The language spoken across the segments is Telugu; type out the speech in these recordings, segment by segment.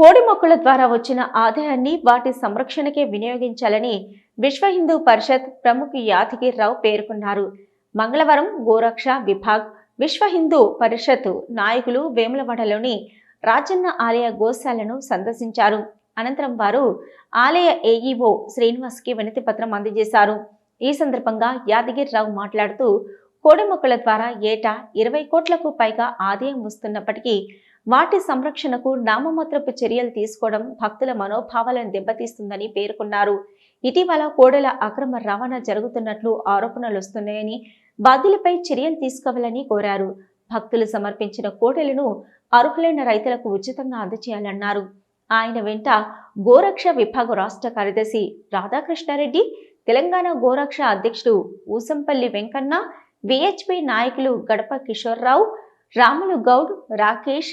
కోడి మొక్కల ద్వారా వచ్చిన ఆదాయాన్ని వాటి సంరక్షణకే వినియోగించాలని విశ్వ హిందూ పరిషత్ ప్రముఖ యాదగిరిరావు పేర్కొన్నారు. మంగళవారం గోరక్ష విభాగ్ విశ్వ హిందూ పరిషత్ నాయకులు వేములవాడలోని రాజన్న ఆలయ గోశాలను సందర్శించారు. అనంతరం వారు ఆలయ ఏఈఓ శ్రీనివాస్కి వినతి పత్రం అందజేశారు. ఈ సందర్భంగా యాదగిరిరావు మాట్లాడుతూ కోడి మొక్కల ద్వారా ఏటా ఇరవై కోట్లకు పైగా ఆదాయం వస్తున్నప్పటికీ వాటి సంరక్షణకు నామమాత్రపు చర్యలు తీసుకోవడం భక్తుల మనోభావాలను దెబ్బతీస్తుందని పేర్కొన్నారు. ఇటీవల కోడెల అక్రమ రవాణా జరుగుతున్నట్లు ఆరోపణలు వస్తున్నాయని బాధ్యులపై చర్యలు తీసుకోవాలని కోరారు. భక్తులు సమర్పించిన కోడెలను అర్హులైన రైతులకు ఉచితంగా అందజేయాలన్నారు. ఆయన వెంట గోరక్ష విభాగ రాష్ట్ర కార్యదర్శి రాధాకృష్ణారెడ్డి తెలంగాణ గోరక్ష అధ్యక్షుడు ఊసంపల్లి వెంకన్న విహెచ్పి నాయకులు గడప కిషోర్రావు రాములు గౌడ్ రాకేష్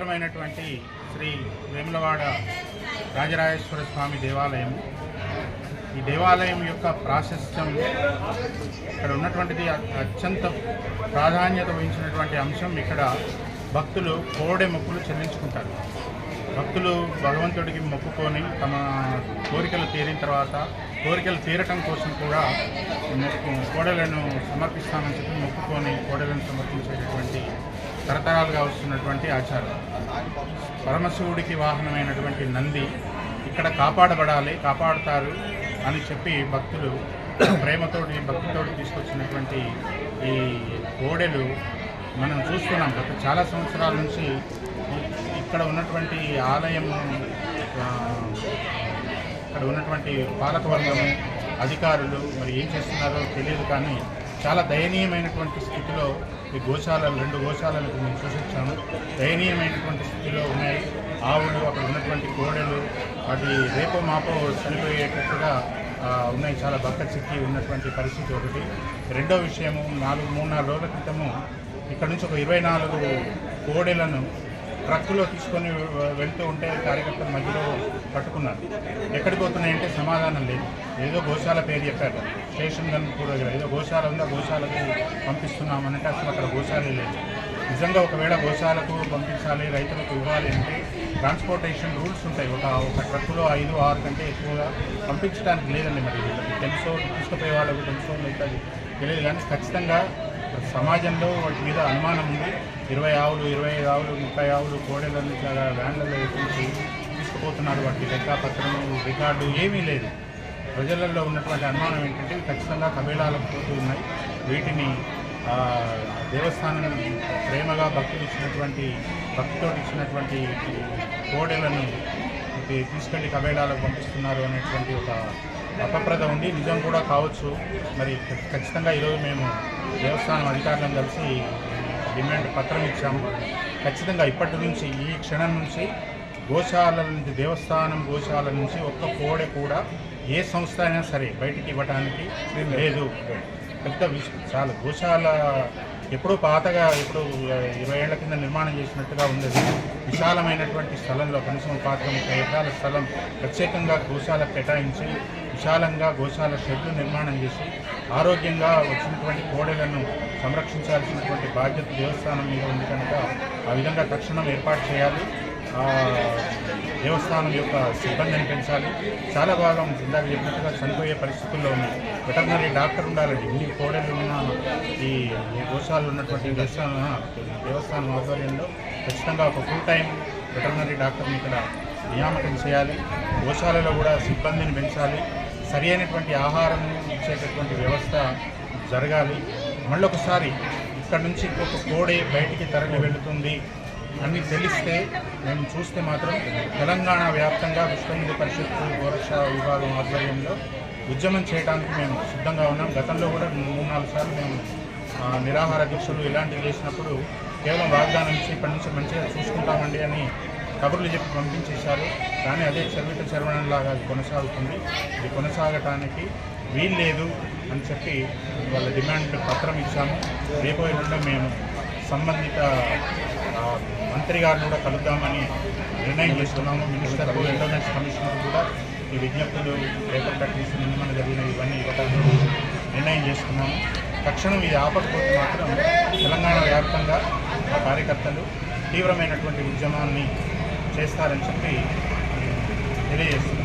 పవిత్రమైనటువంటి శ్రీ వేములవాడ రాజరాజేశ్వర స్వామి దేవాలయం. ఈ దేవాలయం యొక్క ప్రాశస్త్యం ఇక్కడ ఉన్నటువంటిది అత్యంత ప్రాధాన్యత వహించినటువంటి అంశం ఇక్కడ భక్తులు కోడె మొక్కులు చెల్లించుకుంటారు. భక్తులు భగవంతుడికి మొక్కుకొని తమ కోరికలు తీరిన తర్వాత కోరికలు తీరటం కోసం కూడా కోడలను సమర్పిస్తామని చెప్పి మొక్కుకొని కోడలను సమర్పించేటటువంటి తరతరాలుగా వస్తున్నటువంటి ఆచారం పరమశివుడికి వాహనమైనటువంటి నంది ఇక్కడ కాపాడబడాలి కాపాడుతారు అని చెప్పి భక్తులు ప్రేమతోటి భక్తితోటి తీసుకొచ్చినటువంటి ఈ కోడెలు మనం చూస్తున్నాం. గత చాలా సంవత్సరాల నుంచి ఇక్కడ ఉన్నటువంటి ఆలయం ఇక్కడ ఉన్నటువంటి పాలకవర్గము అధికారులు మరి ఏం చేస్తున్నారో తెలియదు కానీ చాలా దయనీయమైనటువంటి స్థితిలో ఈ గోశాలలు రెండు గోశాలలకు మేము చూసొచ్చాము దయనీయమైనటువంటి స్థితిలో ఉన్నాయి. ఆవులు అక్కడ ఉన్నటువంటి కోడెలు వాటి రేపో మాపో చనిపోయేటట్టుగా ఉన్నాయి. చాలా బక్క చిక్కి ఉన్నటువంటి పరిస్థితి ఒకటి. రెండో విషయము నాలుగు మూడు నాలుగు రోజుల క్రితము ఇక్కడ నుంచి ఒక ఇరవై నాలుగు కోడెలను ట్రక్కులో తీసుకొని వెళ్తూ ఉంటే కార్యకర్తలు మధ్యలో పట్టుకున్నారు. ఎక్కడికి పోతున్నాయంటే సమాధానం లేదు. ఏదో గోశాల పేరు చెప్పారు. స్టేషన్ గన్పూర్ దగ్గర ఏదో గోశాల ఉందా? గోశాలకు పంపిస్తున్నామనంటే అసలు అక్కడ గోశాలే లేదు. నిజంగా ఒకవేళ గోశాలకు పంపించాలి రైతులకు ఇవ్వాలి అంటే ట్రాన్స్పోర్టేషన్ రూల్స్ ఉంటాయి. ఒక ఒక ట్రక్కులో ఐదు ఆరు కంటే ఎక్కువగా పంపించడానికి లేదండి మరి వీళ్ళకి. తెలుసో తీసుకుపోయే వాళ్ళకు తెలుసో మిగతా తెలియదు. కానీ ఖచ్చితంగా సమాజంలో వాటి మీద అనుమానం ఉంది. ఇరవై ఆవులు ఇరవై ఐదు ఆవులు ముప్పై ఆవులు కోడెలను ఇట్లా వ్యాన్లలో ఎక్కించి తీసుకుపోతున్నారు వాటి లెక్క రికార్డు ఏమీ లేదు. ప్రజలలో ఉన్నటువంటి అనుమానం ఏంటంటే ఖచ్చితంగా కబీళాలకు పోతూ ఉన్నాయి. వీటిని దేవస్థానం ప్రేమగా భక్తులు ఇచ్చినటువంటి భక్తితో ఇచ్చినటువంటి కోడెలను చెప్పి తీసుకెళ్ళి కబేళాలకు పంపిస్తున్నారు అనేటువంటి ఒక అపప్రద ఉంది నిజం కూడా కావచ్చు. మరి ఖచ్చితంగా ఈరోజు మేము దేవస్థానం అధికారులను కలిసి డిమాండ్ పత్రం ఇచ్చాము. ఖచ్చితంగా ఇప్పటి నుంచి ఈ క్షణం నుంచి గోశాలల నుంచి దేవస్థానం గోశాల నుంచి ఒక్క కోడె కూడా ఏ సంస్థ అయినా సరే బయటికి ఇవ్వడానికి లేదు. పెద్ద విషయం చాలా. గోశాల ఎప్పుడో పాతగా ఇప్పుడు ఇరవై ఏళ్ళ కింద నిర్మాణం చేసినట్టుగా ఉంది విశాలమైనటువంటి స్థలంలో కనీసం పాతిక ముప్పై ఎకరాల స్థలం ప్రత్యేకంగా గోశాల కేటాయించి విశాలంగా గోశాల షెడ్లు నిర్మాణం చేసి ఆరోగ్యంగా వచ్చినటువంటి కోడెలను సంరక్షించాల్సినటువంటి బాధ్యత దేవస్థానం మీద ఉంది కనుక ఆ విధంగా తక్షణం ఏర్పాటు చేయాలి. దేవస్థానం యొక్క సిబ్బందిని పెంచాలి. చాలా భాగం ఇందాక చెప్పినట్టుగా చనిపోయే పరిస్థితుల్లో ఉంది. వెటర్నరీ డాక్టర్ ఉండాలండి ఇన్ని కోడలు ఉన్న ఈ గోశాలు ఉన్నటువంటి దేవస్థానం దేవస్థానం ఆధ్వర్యంలో ఖచ్చితంగా ఒక ఫుల్ టైం వెటర్నరీ డాక్టర్ని ఇక్కడ నియామకం చేయాలి. గోశాలలో కూడా సిబ్బందిని పెంచాలి. సరి అయినటువంటి ఆహారం ఇచ్చేటటువంటి వ్యవస్థ జరగాలి. మళ్ళొకసారి ఇక్కడ నుంచి ఇంకొక కోడి బయటికి తరలి వెళుతుంది. అన్ని తెలిస్తే మేము చూస్తే మాత్రం తెలంగాణ వ్యాప్తంగా విశ్వ పరిషత్తు పరిషత్ గోరక్ష విభాగం ఆధ్వర్యంలో ఉద్యమం చేయడానికి మేము సిద్ధంగా ఉన్నాం. గతంలో కూడా మూడు నాలుగు సార్లు మేము నిరాహార దీక్షలు ఇలాంటివి చేసినప్పుడు కేవలం వాగ్దానం ఇచ్చి ఇప్పటి నుంచి మంచిగా చూసుకుంటామండి అని కబుర్లు చెప్పి పంపించేశారు. కానీ అదే చర్విత చర్వణంలాగా అది కొనసాగుతుంది. ఇది కొనసాగటానికి వీల్లేదు అని చెప్పి వాళ్ళ డిమాండ్ పత్రం ఇచ్చాము. రేపు మేము సంబంధిత మంత్రి గారిని కూడా కలుద్దామని నిర్ణయం చేసుకున్నాము మినిస్టర్ ఎండోమెంట్స్ కమిషనర్ కూడా ఈ విజ్ఞప్తులు పేపర్ కట్టించి నిన్న జరిగిన ఇవన్నీ ఇవ్వడానికి నిర్ణయం చేసుకున్నాము. తక్షణం ఇది ఆపకపోతే మాత్రం తెలంగాణ వ్యాప్తంగా ఆ కార్యకర్తలు తీవ్రమైనటువంటి ఉద్యమాన్ని చేస్తారని చెప్పి తెలియజేస్తున్నాం.